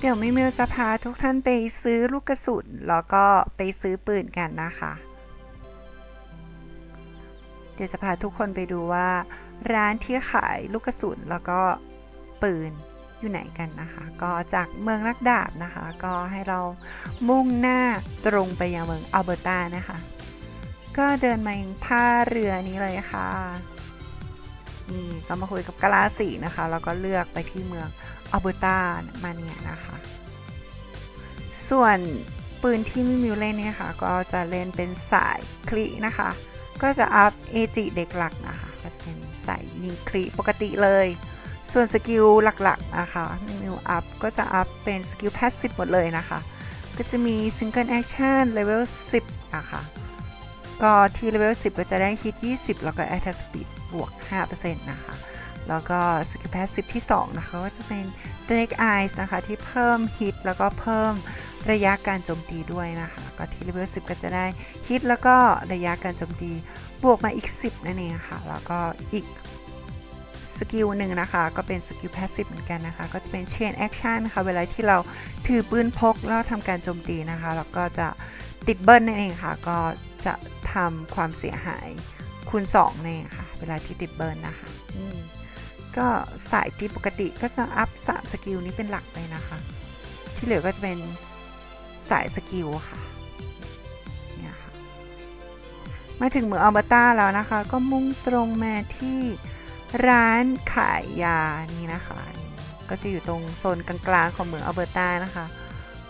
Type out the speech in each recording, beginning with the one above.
เดี๋ยวมิมิวจะพาทุกท่านไปซื้อลูกกระสุนแล้วก็ไปซื้อปืนกันนะคะ เดี๋ยวจะพาทุกคนไปดูว่า ร้านที่ขายลูกกระสุนแล้วก็ปืนอยู่ไหนกันนะคะ ก็จากเมืองนักดาบนะคะ ก็ให้เรามุ่งหน้าตรงไปยังเมืองอัลเบอร์ตานะคะ ก็เดินมาท่าเรือนี้เลยค่ะนี่ก็มาคุยกับกะลาสีนะคะ แล้วก็เลือกไปที่เมือง อัลเบอร์ตามาเนี่ยนะคะ ส่วนปืนที่มิมิวเล่นเนี่ยค่ะ ก็จะเล่นเป็นสายคลีนะคะ ก็จะอัพเอจิเด็กหลักนะคะก็จะเป็นสายยิงคลีปกติเลย ส่วนสกิลหลักๆนะคะมิมิวอัพก็จะอัพเป็นสกิลแพสซีฟหมดเลยนะคะ ก็จะมีซิงเกิลแอคชั่นเลเวล10นะคะก็ที่เลเวล10 ก็จะได้ฮิต 20 แล้วก็ Attack Speed บวก 5%นะคะ แล้วก็สกิลแพสซีฟที่ 2 นะคะก็จะเป็น Snake Eyes นะคะ ที่เพิ่มฮิตแล้วก็เพิ่มระยะการโจมตีด้วยนะคะ ก็ที่เลเวล10 ก็จะได้ฮิตแล้วก็ระยะการโจมตีบวกมาอีก 10 นั่นเองค่ะ แล้วก็อีกสกิลหนึ่งนะคะ ก็เป็นสกิลแพสซีฟเหมือนกันนะคะ ก็จะเป็น Chain Action ค่ะ เวลาที่เราถือปืนพกแล้วทำการโจมตีนะคะ แล้วก็จะติดเบิ้ลนั่นเองค่ะ ก็จะทำความเสียหายคูณ2นั่นเองค่ะ เวลาที่ติดเบิ้ลนะคะ ก็สายตีปกติก็จะอัพ3สกิลนี้เป็นหลักเลยนะคะ ที่เหลือก็จะเป็นสายสกิลค่ะเนี่ยค่ะ มาถึงเมืองอัลเบอร์ตาแล้วนะคะ ก็มุ่งตรงมาที่ร้านขายยานี่นะคะ ก็จะอยู่ตรงโซนกลางๆของเมืองอัลเบอร์ตานะคะ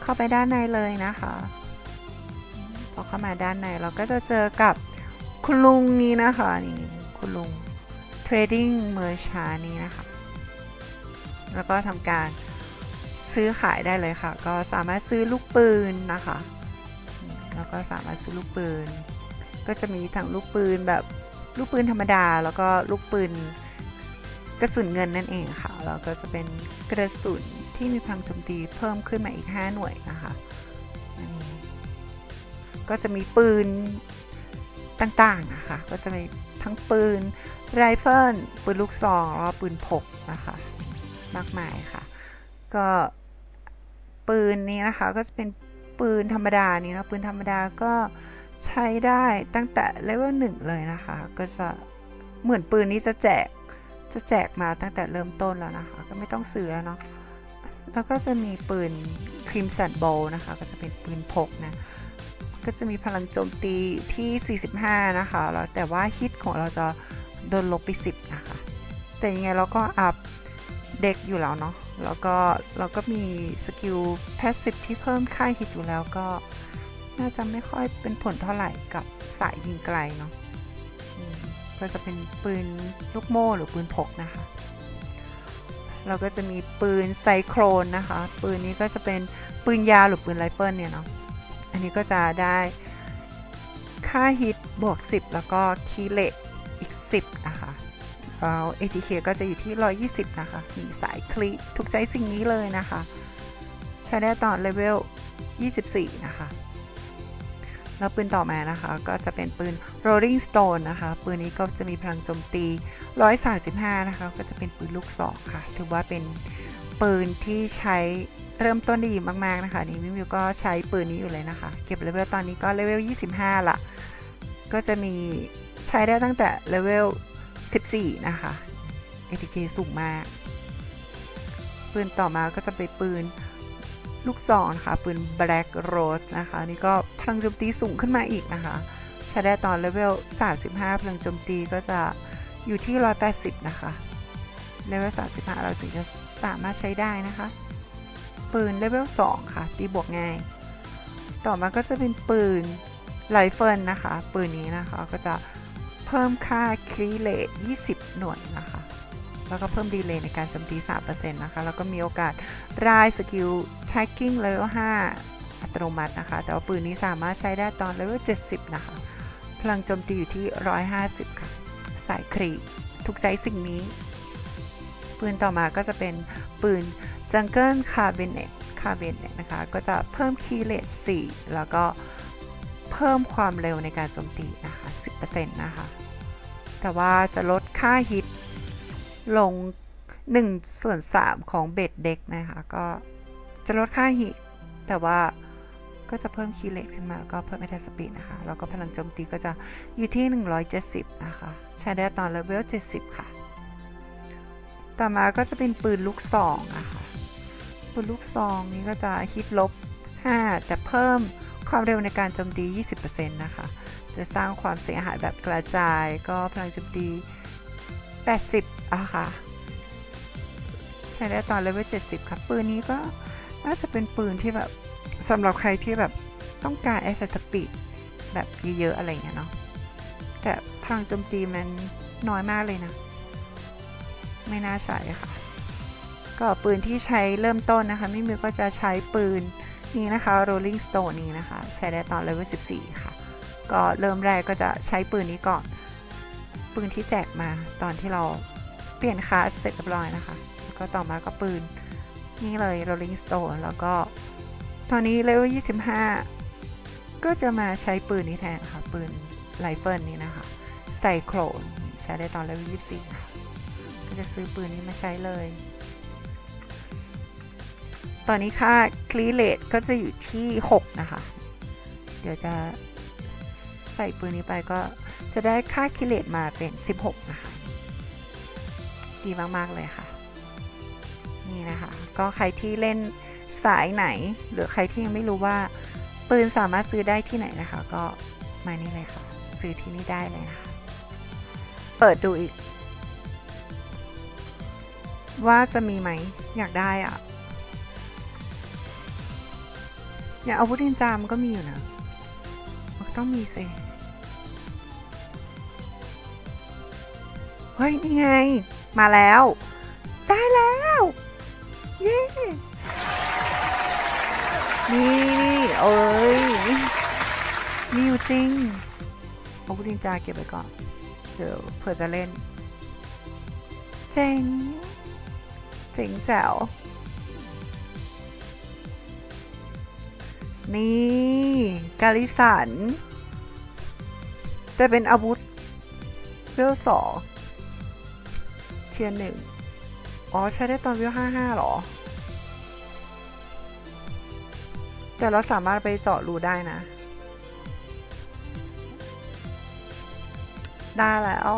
เข้าไปด้านในเลยนะคะพอเข้ามาด้านในเราก็จะเจอกับคุณลุงนี้นะคะนี่คุณลุง trading merchant นี้นะคะ แล้วก็ทำการซื้อขายได้เลยค่ะ ก็สามารถซื้อลูกปืนนะคะ แล้วก็สามารถซื้อลูกปืน ก็จะมีทั้งลูกปืนแบบลูกปืนธรรมดา แล้วก็ลูกปืนกระสุนเงินนั่นเองค่ะ แล้วก็จะเป็นกระสุนที่มีพลังโจมตีเพิ่มขึ้นมาอีก 5 หน่วยนะคะอันนี้ก็จะมีปืนต่างๆนะคะ ก็จะมีทั้งปืน ไรเฟิลปืนลูกซองแล้วปืนพกนะคะ มากมายค่ะ ก็ปืนนี้นะคะก็จะเป็นปืนธรรมดานี้นะปืนธรรมดาก็ใช้ได้ตั้งแต่เลเวลหนึ่งเลยนะคะ ก็จะเหมือนปืนนี้จะแจกจะแจกมาตั้งแต่เริ่มต้นแล้วนะคะ ก็ไม่ต้องซื้อเนาะแล้วก็จะมีปืนครีมสันโบนะคะ ก็จะเป็นปืนพกนะก็จะมีพลังโจมตีที่ 45 นะคะแล้วแต่ว่าฮิตของเราจะ โดนลบไป 10 นะคะ แต่ยังไงเราก็อัพเด็กอยู่แล้วเนาะแล้วก็เราก็มีสกิลแพสซีฟที่เพิ่มค่าฮิตอยู่แล้วก็น่าจะไม่ค่อยเป็นผลเท่าไหร่กับสายยิงไกลเนาะก็จะเป็นปืนลูกโม่หรือปืนพกนะคะ เราก็จะมีปืนไซโครนนะคะ ปืนนี้ก็จะเป็นปืนยาวหรือปืนไรเฟิลเนี่ยเนาะ อันนี้ก็จะได้ค่าฮิตบวก 10 แล้วก็คีเลตอีก 10 นะคะแล้ว ATK ก็จะอยู่ที่ 120 นะคะ มีสายคลิถูกใจสิ่งนี้เลยนะคะ ใช้ได้ตอนเลเวล 24 นะคะ แล้วปืนต่อมานะคะ ก็จะเป็นปืน Rolling Stone นะคะ ปืนนี้ก็จะมีพลังโจมตี 135 นะคะ ก็จะเป็นปืนลูกศอกค่ะ ถือว่าเป็นปืนที่ใช้เริ่มต้นได้ดีมากๆนะคะ นี่มิมิวก็ใช้ปืนนี้อยู่เลยนะคะ เก็บเลเวลตอนนี้ก็เลเวล 25 ละ ก็จะมี ใช้ได้ตั้งแต่เลเวล 14 นะคะ ATK สูงมาก ปืนต่อมาก็จะเป็นปืนลูกซองนะคะ ปืน Black Rose นะคะ นี่ก็พลังโจมตีสูงขึ้นมาอีกนะคะ ใช้ได้ตอนเลเวล 35 พลังโจมตีก็จะอยู่ที่ 180 นะคะ เลเวล 35 เราถึงจะสามารถใช้ได้นะคะ ปืนเลเวล 2 ค่ะ ตีบวกง่าย ต่อมาก็จะเป็นปืนไรเฟิลนะคะ ปืนนี้นะคะก็จะ เพิ่มค่าครีเลต20 หน่วยนะคะ แล้วก็เพิ่มดีเลย์ในการโจมตี3%นะคะ แล้วก็มีโอกาสรายสกิล tracking เลเวล5อัตโนมัตินะคะ แต่ว่าปืนนี้สามารถใช้ได้ตอนเลเวล70 นะคะ พลังโจมตีอยู่ที่ 150 ค่ะ สายครีทุกไซส์สิ่งนี้ ปืนต่อมาก็จะเป็นปืน Jungle Cabinet Cabinet นะคะ ก็จะเพิ่มคีเลต4แล้วก็เพิ่มความเร็วในการโจมตี 60%นะคะ แต่ว่าจะลดค่าฮิตลง1ส่วน3ของเบ็ดเด็กนะคะ ก็จะลดค่าฮิตแต่ว่าก็จะเพิ่มคีย์เลทขึ้นมาแล้วก็เพิ่ม attack speed นะคะ แล้วก็พลังโจมตีก็จะอยู่ที่ 170 นะคะใช้ได้ตอนเลเวล 70 ค่ะ ต่อมาก็จะเป็นปืนลูกซองนะคะปืนลูกซองนี้ก็จะฮิตลบ 5 แต่เพิ่มความเร็วในการโจมตี 20%นะคะ จะสร้างความเสียหายแบบกระจายก็พลังโจมตี80อะค่ะ ใช้ได้ตอนเลเวล70 ครับ ปืนนี้ก็น่าจะเป็นปืนที่แบบสำหรับใครที่แบบต้องการ a อ s สปีดแบบเยอะๆ อะไรเงี้ยเนาะแต่พลังโจมตีมันน้อยมากเลยนะ ไม่น่าใช้ค่ะ ก็ปืนที่ใช้เริ่มต้นนะคะ ไม่มีก็จะใช้ปืนนี้นะคะ rolling stone นี้นะคะ ใช้ได้ตอนเลเวล14 ค่ะ ก็เริ่มแรกก็จะใช้ปืนนี้ก่อน ปืนที่แจกมาตอนที่เราเปลี่ยนคลาสเสร็จเรียบร้อยนะคะ ก็ต่อมาก็ปืน นี่เลย rolling stone แล้วก็ตอนนี้เลเวล25 ก็จะมาใช้ปืนนี้แทนค่ะ ปืนไรเฟิลนี้นะคะไซโครนใช้ได้ตอนเลเวล24 ก็จะซื้อปืนนี้มาใช้เลย ตอนนี้ค่าคลีเลตก็จะอยู่ที่ 6 นะคะ เดี๋ยวจะ ใส่ปืนนี้ไปก็จะได้ค่าคลีเลตมาเป็น 16 นะคะ ดีมากๆเลยค่ะ นี่นะคะ ก็ใครที่เล่นสายไหน หรือใครที่ยังไม่รู้ว่า ปืนสามารถซื้อได้ที่ไหนนะคะ ก็มานี่เลยค่ะ ซื้อที่นี่ได้เลยนะคะ เปิดดูอีก ว่าจะมีไหมอยากได้อะเนี่ยอาวุธนินจามันก็มีอยู่นะ มันต้องมีสิ เฮ้ย นี่ไง มาแล้ว ได้แล้ว เย้นี่นี่เอ้ยมีอยู่จริงอาวุธนินจาเก็บไว้ก่อน เดี๋ยวเผื่อจะเล่น เจ๋ง เจ๋งแจ๋วนี่กาลิสัน จะเป็นอาวุธเวลสอง เทียนหนึ่งอ๋อ ใช้ได้ตอนเวลห้าห้าหรอ แต่เราสามารถไปเจาะรูได้นะ ได้แล้ว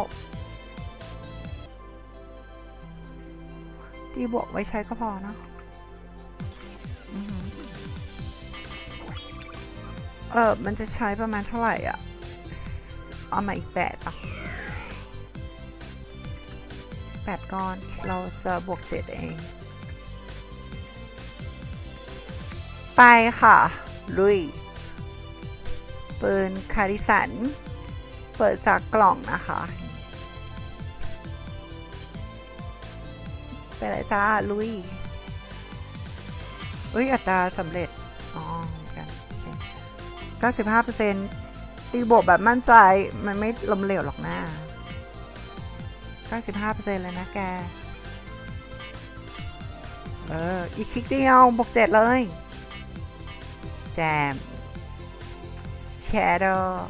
ที่บวกไว้ใช้ก็พอเนาะอือหือเออ มันจะใช้ประมาณเท่าไหร่อะ เอามาอีกแปดอะ แปดก้อน เราจะบวกเจ็ดเอง ไปค่ะ ลุย ปืนคาริสัน เปิดจากกล่องนะคะ ไปเลยจ้า ลุยอุ้ยอัตราสำเร็จ อ๋อเกันเก้าสิบห้าเปอร์เซ็นต์ตีบวกแบบมั่นใจ มันไม่ลมเหลวหรอกนะ้า สิบห้าเปอร์เซ็นต์เลยนะแก เออ อีกคลิกเดียวบวกเจ็ดเลย แจม แชโดว์